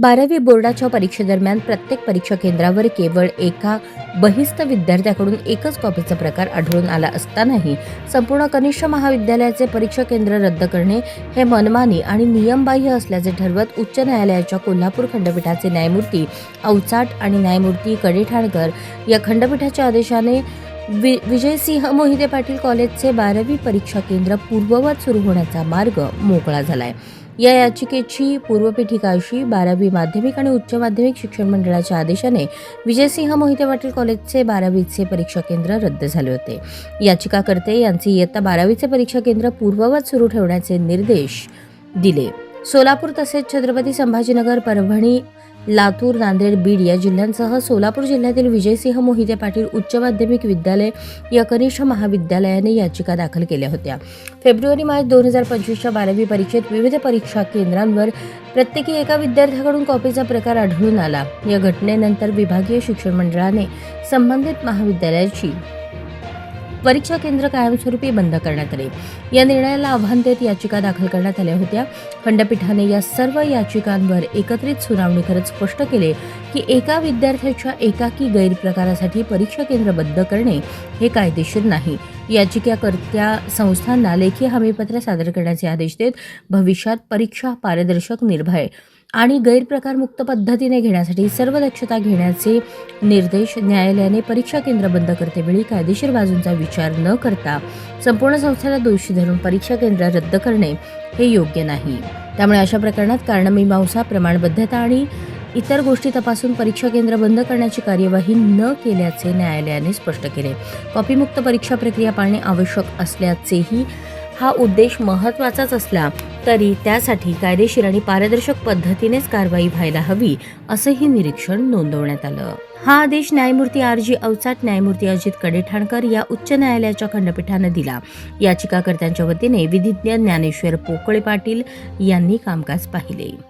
बारावी बोर्डाच्या परीक्षेदरम्यान प्रत्येक परीक्षा केंद्रावर केवळ एका बहिस्थ विद्यार्थ्याकडून एकच कॉपीचा प्रकार आढळून आला असतानाही संपूर्ण कनिष्ठ महाविद्यालयाचे परीक्षा केंद्र रद्द करणे हे मनमानी आणि नियमबाह्य असल्याचे ठरवत उच्च न्यायालयाच्या कोल्हापूर खंडपीठाचे न्यायमूर्ती अवचाट आणि न्यायमूर्ती कडेठाणकर या खंडपीठाच्या आदेशाने वि विजयसिंह मोहिते पाटील कॉलेजचे बारावी परीक्षा केंद्र पूर्ववत सुरू होण्याचा मार्ग मोकळा झाला आहे या याचिकेची पूर्वपीठिकाशी बारावी माध्यमिक आणि उच्च माध्यमिक शिक्षण मंडळाच्या आदेशाने विजयसिंह मोहिते पाटील कॉलेजचे बारावीचे परीक्षा केंद्र रद्द झाले होते. याचिकाकर्ते यांचे इयत्ता बारावीचे परीक्षा केंद्र पूर्ववत सुरू ठेवण्याचे निर्देश दिले. सोलापूर तसेच छत्रपती संभाजीनगर परभणी लातूर नांदेड बीड या जिल्ह्यांसह सोलापूर जिल्ह्यातील विजयसिंह मोहिते पाटील उच्च माध्यमिक विद्यालय या कनिष्ठ महाविद्यालयाने याचिका दाखल केल्या होत्या. फेब्रुवारी मार्च दोन हजार पंचवीसच्या बारावी परीक्षेत विविध परीक्षा केंद्रांवर प्रत्येकी एका विद्यार्थ्याकडून कॉपीचा प्रकार आढळून आला. या घटनेनंतर विभागीय शिक्षण मंडळाने संबंधित महाविद्यालयाची परीक्षा केंद्र कायमस्वरूपी बंद करण्यात आले. या निर्णयाला आव्हान देत याचिका दाखल करण्यात आल्या होत्या. खंडपीठाने या सर्व याचिकांवर एकत्रित सुनावणी करत स्पष्ट केले की एका विद्यार्थ्याच्या एकाकी गैरप्रकारासाठी परीक्षा केंद्र बंद करणे हे कायदेशीर नाही. याचिकाकर्त्या संस्थांना लेखी हमीपत्र सादर करण्याचे आदेश देत भविष्यात परीक्षा पारदर्शक निर्भय आणि गैरप्रकारमुक्त पद्धतीने घेण्यासाठी सर्व दक्षता घेण्याचे निर्देश न्यायालयाने परीक्षा केंद्र बंद करतेवेळी कायदेशीर बाजूंचा विचार न करता संपूर्ण संस्थेला दोषी धरून परीक्षा केंद्र रद्द करणे हे योग्य नाही. त्यामुळे अशा प्रकरणात कारणमीमांसा प्रमाणबद्धता आणि इतर गोष्टी तपासून परीक्षा केंद्र बंद करण्याची कार्यवाही न केल्याचे न्यायालयाने स्पष्ट केले. कॉपीमुक्त परीक्षा प्रक्रिया पाळणे आवश्यक असल्याचेही हा उद्देश महत्त्वाचाच असला तरी त्यासाठी कायदेशीर आणि पारदर्शक पद्धतीनेच कारवाई व्हायला हवी असंही निरीक्षण नोंदवण्यात आलं. हा आदेश न्यायमूर्ती आर जी अवचाट न्यायमूर्ती अजित कडेठाणकर या उच्च न्यायालयाच्या खंडपीठानं दिला. याचिकाकर्त्यांच्या वतीने विधिज्ञ ज्ञानेश्वर पोकळे पाटील यांनी कामकाज पाहिले.